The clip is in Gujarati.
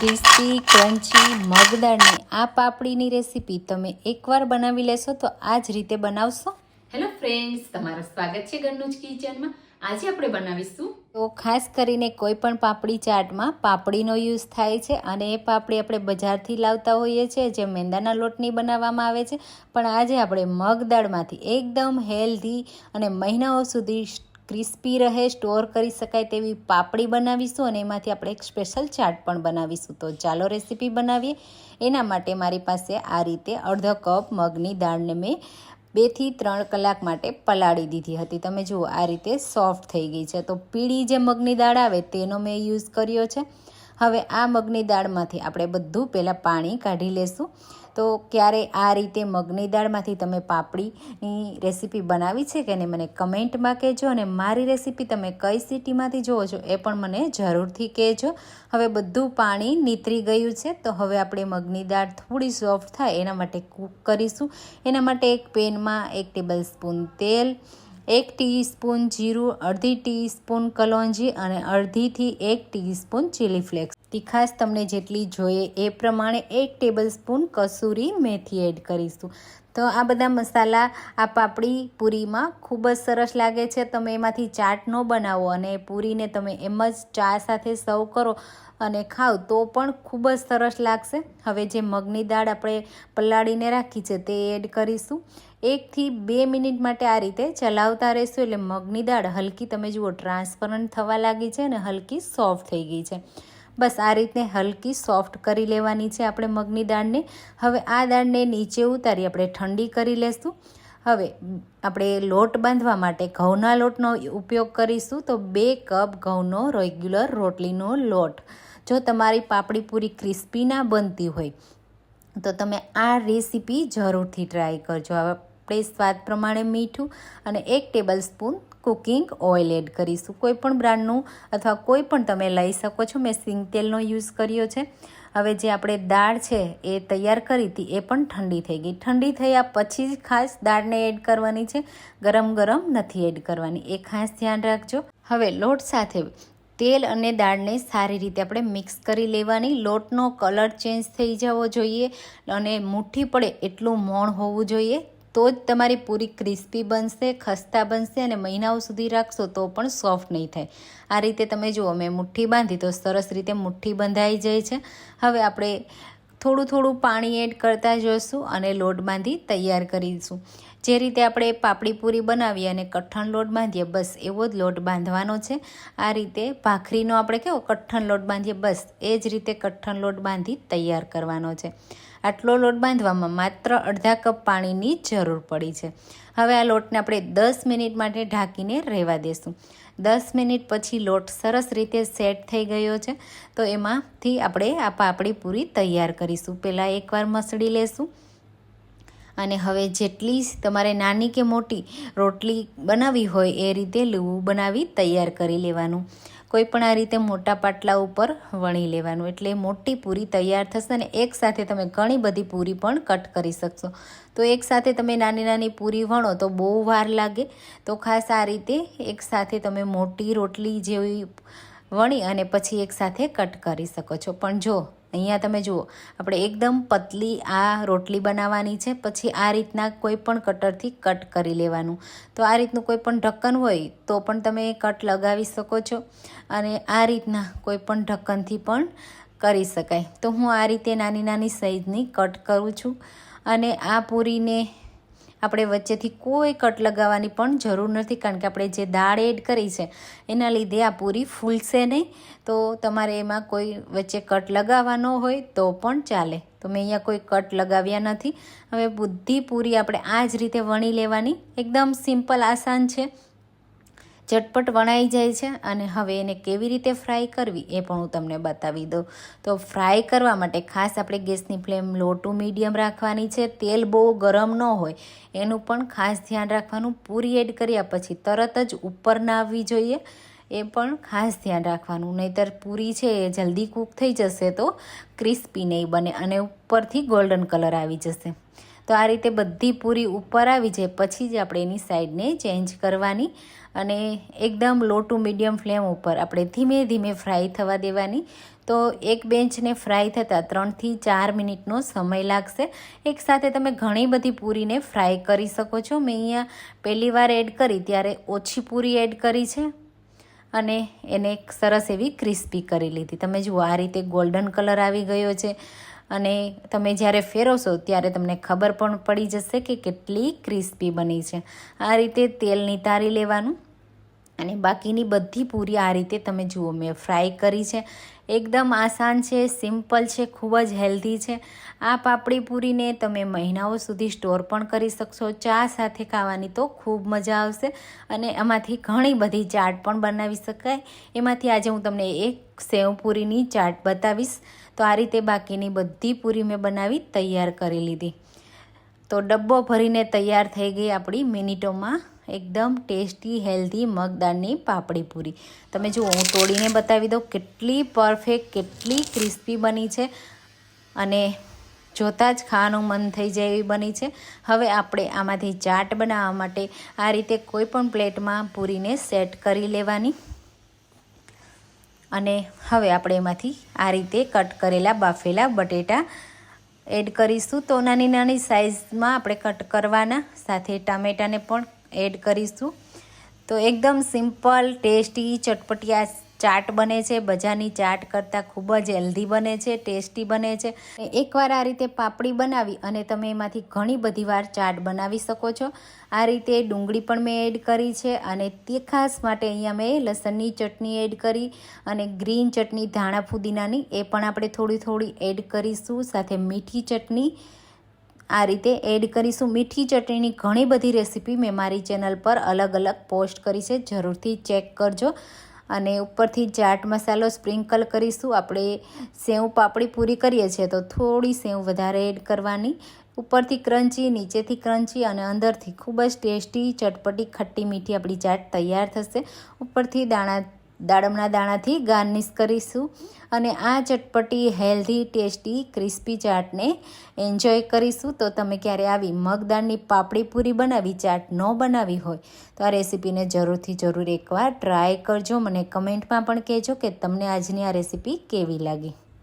ક્રિસ્પી ક્રન્ચી મગદાળની આ પાપડીની રેસીપી તમે એકવાર બનાવી લેશો તો આ જ રીતે બનાવશો. હેલો ફ્રેન્ડ્સ તમારું સ્વાગત છે ઘરનું જ કિચનમાં. આજે આપણે બનાવીશું. તો ખાસ કરીને કોઈ પણ પાપડી ચાટમાં પાપડીનો યુઝ થાય છે અને એ પાપડી આપણે બજારથી લાવતા હોઈએ છીએ જે મેંદાના લોટની બનાવવામાં આવે છે. પણ આજે આપણે મગદાળમાંથી એકદમ હેલ્ધી અને મહિનાઓ સુધી ક્રિસ્પી રહે, સ્ટોર કરી શકાય તેવી પાપડી બનાવીશું અને એમાંથી આપણે એક સ્પેશિયલ ચાટ પણ બનાવીશું. તો ચાલો રેસીપી બનાવીએ. એના માટે મારી પાસે આ રીતે અડધો કપ મગની દાળને મેં બેથી ત્રણ કલાક માટે પલાળી દીધી હતી. તમે જુઓ, આ રીતે સોફ્ટ થઈ ગઈ છે. તો પીળી જે મગની દાળ આવે તેનો મેં યુઝ કર્યો છે. હવે આ મગની દાળમાંથી આપણે બધું પહેલાં પાણી કાઢી લેશું. તો ક્યારે આ રીતે મગની દાળમાંથી તમે પાપડીની રેસીપી બનાવી છે કે નહીં, મને કમેન્ટમાં કહેજો અને મારી રેસીપી તમે કઈ સિટીમાંથી જુઓ છો એ પણ મને જરૂરથી કહેજો. હવે બધું પાણી નીતરી ગયું છે, તો હવે આપણે મગની દાળ થોડી સોફ્ટ થાય, એના માટે કૂક કરીશું. એના માટે એક પેનમાં એક ટેબલ સ્પૂન તેલ એક ટીસ્પૂન જીરું, અડધી ટીસ્પૂન કલોંજી અને અડધીથી એક ટીસ્પૂન ચીલી ફ્લેક્સ. તીખાશ તમને જેટલી જોઈએ એ પ્રમાણે એક ટેબલ સ્પૂન કસૂરી મેથી એડ કરીશું. તો આ બધા મસાલા આ પાપડી પૂરીમાં ખૂબ જ સરસ લાગે છે. તમે એમાંથી ચાટ ન બનાવો અને પૂરીને તમે એમ જ ચા સાથે સર્વ કરો અને ખાવ તો પણ ખૂબ જ સરસ લાગશે. હવે જે મગની દાળ આપણે પલાળીને રાખી છે તે એડ કરીશું. એકથી બે મિનિટ માટે આ રીતે ચલાવતા રહેશું એટલે મગની દાળ હલકી, તમે જુઓ ટ્રાન્સપરન્ટ થવા લાગી છે અને હલકી સોફ્ટ થઈ ગઈ છે. બસ આ રીતને હલકી સોફ્ટ કરી લેવાની છે આપણે મગની દાળને. હવે આ દાળને નીચે ઉતારી આપણે ઠંડી કરી લેશું. હવે આપણે લોટ બાંધવા માટે ઘઉંના લોટનો ઉપયોગ કરીશું તો બે કપ ઘઉંનો રેગ્યુલર રોટલીનો લોટ. જો તમારી પાપડી પૂરી ક્રિસ્પી ના બનતી હોય, તો તમે આ રેસીપી જરૂરથી ટ્રાય કરજો. હવે આપણે સ્વાદ પ્રમાણે મીઠું અને એક tablespoon cooking oil add કરીશું. કોઈપણ બ્રાન્ડનું અથવા કોઈ પણ તમે લઈ શકો છો. મેં સિંગ તેલનો યુઝ કર્યો છે. હવે જે આપણે દાળ છે એ તૈયાર કરી હતી, એ પણ ઠંડી થઈ ગઈ. ઠંડી થયા પછી જ ખાસ દાળને એડ કરવાની છે. ગરમ ગરમ નથી એડ કરવાની. એ ખાસ ધ્યાન રાખજો. હવે લોટ સાથે તેલ અને દાળને સારી રીતે આપણે મિક્સ કરી લેવાની. લોટનો કલર ચેન્જ થઈ જવો જોઈએ અને મુઠ્ઠી પડે એટલું મોણ હોવું જોઈએ. તો જ તમારી પૂરી ક્રિસ્પી બનશે, ખસ્તા બનશે અને મહિનાઓ સુધી રાખશો તો પણ સોફ્ટ નહીં થાય. આ રીતે તમે જુઓ, મેં મુઠ્ઠી બાંધી તો સરસ રીતે મુઠ્ઠી બંધાઈ જાય છે. હવે આપણે થોડું થોડું પાણી એડ કરતા જઈશું અને લોટ બાંધી તૈયાર કરીશું. જે રીતે આપણે પાપડી પૂરી બનાવીએ અને કઠણ લોટ બાંધીએ, બસ એવો જ લોટ બાંધવાનો છે. આ રીતે ભાખરીનો આપણે કેવો કઠણ લોટ બાંધીએ, બસ એ જ રીતે કઠણ લોટ બાંધી તૈયાર કરવાનો છે. આટલો લોટ બાંધવામાં માત્ર અડધા કપ પાણીની જરૂર પડી છે. હવે આ લોટને આપણે દસ મિનિટ માટે ઢાંકીને રહેવા દેશું. દસ મિનિટ પછી લોટ સરસ રીતે સેટ થઈ ગયો છે. તો એમાંથી આપણે આ પાપડી પૂરી તૈયાર કરીશું. પહેલાં એકવાર મસળી લેશું. અને હવે જેટલી તમારે નાની કે મોટી રોટલી બનાવી હોય એ રીતે લીવું બનાવી તૈયાર કરી લેવાનું. કોઈ પણ આ રીતે મોટા પાટલા ઉપર વણી લેવાનું. એટલે મોટી પૂરી તૈયાર થશે અને એકસાથે તમે ઘણી બધી પૂરી પણ કટ કરી શકશો. તો એકસાથે તમે નાની નાની પૂરી વણો તો બહુ વાર લાગે. તો ખાસ આ રીતે એકસાથે તમે મોટી રોટલી જેવી વણી અને પછી એકસાથે કટ કરી શકો છો. પણ જો, અહીંયા તમે જુઓ, આપણે એકદમ પતલી આ રોટલી બનાવવાની છે, પછી આ રીતના કોઈ પણ કટરથી કટ કરી લેવાનું. તો આ રીતનું કોઈ પણ ઢક્કન હોય તો પણ તમે કટ લગાવી શકો છો અને આ રીતના કોઈ પણ ઢક્કનથી પણ કરી શકાય. તો હું આ રીતે નાની નાની સાઈઝની કટ કરું છું અને આ પૂરીને આપણે વચ્ચેથી કોઈ કટ લગાવવાની પણ જરૂર નથી, કારણ કે આપણે જે દાળ એડ કરી છે, એના લીધે આ પૂરી ફૂલશે નહીં. તો તમારે એમાં કોઈ વચ્ચે કટ લગાવવાનો હોય તો પણ ચાલે. તો મેં અહીંયા કોઈ કટ લગાવ્યા નથી. હવે બુદ્ધિ પૂરી આપણે આ જ રીતે વણી લેવાની. એકદમ સિમ્પલ આસાન છે. ઝટપટ વણાઈ જાય છે અને હવે એને કેવી રીતે ફ્રાય કરવી એ પણ હું તમને બતાવી દઉં. તો ફ્રાય કરવા માટે ખાસ આપણે ગેસની ફ્લેમ લો ટુ મીડિયમ રાખવાની છે. તેલ બહુ ગરમ ન હોય એનું પણ ખાસ ધ્યાન રાખવાનું. પૂરી એડ કર્યા પછી તરત જ ઉપર ના આવવી જોઈએ એ પણ ખાસ ધ્યાન રાખવાનું. નહીતર પૂરી છે એ જલ્દી કૂક થઈ જશે તો ક્રિસ્પી નહીં બને અને ઉપરથી ગોલ્ડન કલર આવી જશે. તો આ રીતે બધી પૂરી ઉપર આવી જાય. પછી જ આપણે એની સાઈડને ચેન્જ કરવાની અને એકદમ લો ટુ મીડિયમ ફ્લેમ ઉપર આપણે ધીમે ધીમે ફ્રાય થવા દેવાની. તો એક બેન્ચને ફ્રાય થતાં ત્રણથી ચાર મિનિટનો સમય લાગશે. એકસાથે તમે ઘણી બધી પૂરીને ફ્રાય કરી શકો છો. મેં અહીંયા પહેલી વાર એડ કરી, ત્યારે ઓછી પૂરી એડ કરી છે. અને એને સરસ એવી ક્રિસ્પી કરી લીધી. તમે જુઓ, આ રીતે ગોલ્ડન કલર આવી ગયો છે. અને તમે જ્યારે ફેરવશો ત્યારે તમને ખબર પણ પડી જશે કે કેટલી ક્રિસ્પી બની છે. આ રીતે તેલ નિતારી લેવાનું. અને બાકીની બધી પૂરી આ રીતે તમે જુઓ, મેં ફ્રાય કરી છે. એકદમ આસાન છે, સિમ્પલ છે, ખૂબ જ હેલ્ધી છે. આ પાપડી પૂરીને તમે મહિનાઓ સુધી સ્ટોર પણ કરી શકશો. ચા સાથે ખાવાની તો ખૂબ મજા આવશે અને એમાંથી ઘણી બધી ચાટ પણ બનાવી શકાય. એમાંથી આજે હું તમને એક સેવ પૂરીની ચાટ બતાવીશ. તો આ રીતે બાકીની બધી પૂરી મેં બનાવી તૈયાર કરી લીધી. તો ડબ્બો ભરીને તૈયાર થઈ ગઈ આપણી મિનિટોમાં એકદમ ટેસ્ટી, હેલ્ધી મગદાળની પાપડી પૂરી. તમે જુઓ, હું તોડીને બતાવી દઉં કેટલી પરફેક્ટ, કેટલી ક્રિસ્પી બની છે અને જોતાં જ ખાવાનું મન થઈ જાય એવી બની છે. હવે આપણે આમાંથી ચાટ બનાવવા માટે આ રીતે કોઈ પણ પ્લેટમાં પૂરીને સેટ કરી લેવાની. અને હવે આપણે એમાંથી આ રીતે કટ કરેલા બાફેલા બટેટા એડ કરીશું. તો નાની નાની સાઇઝમાં આપણે કટ કરવાના. સાથે ટામેટાને પણ એડ કરીશું. તો એકદમ સિમ્પલ, ટેસ્ટી, ચટપટિયા ચાટ બને છે, બજારની ચાટ કરતાં ખૂબ જ હેલ્ધી બને છે, ટેસ્ટી બને છે. એકવાર આ રીતે પાપડી બનાવી અને તમે એમાંથી ઘણી બધી વાર ચાટ બનાવી શકો છો. આ રીતે ડુંગળી પણ મેં એડ કરી છે અને તીખાસ માટે અહીંયા મેં લસણની ચટણી એડ કરી અને ગ્રીન ચટણી, ધાણા ફુદીનાની એ પણ આપણે થોડી થોડી એડ કરીશું. સાથે મીઠી ચટણી આ રીતે એડ કરીશું. મીઠી ચટણીની ઘણી બધી રેસીપી મેં મારી ચેનલ પર અલગ અલગ પોસ્ટ કરી છે. જરૂરથી ચેક કરજો. અને ઉપરથી ચાટ મસાલો સ્પ્રિંકલ કરીશું. આપણે સેવ પાપડી પૂરી કરીએ છીએ તો થોડી સેવ વધારે એડ કરવાની. ઉપરથી ક્રન્ચી નીચેથી ક્રન્ચી અને અંદરથી ખૂબ જ ટેસ્ટી, ચટપટી, ખટ્ટી મીઠી આપણી ચાટ તૈયાર થશે. ઉપરથી દાણા દાડમના દાણાથી ગાર્નિશ કરીશું અને આ ચટપટી હેલ્ધી ટેસ્ટી ક્રિસ્પી ચાટને એન્જોય કરીશું. તો તમે ક્યારે આવી મગદાળની પાપડી પૂરી બનાવી, ચાટ ન બનાવી હોય, તો આ રેસીપીને જરૂરથી જરૂર એકવાર ટ્રાય કરજો. મને કમેન્ટમાં પણ કહેજો કે તમને આજની આ રેસીપી કેવી લાગી.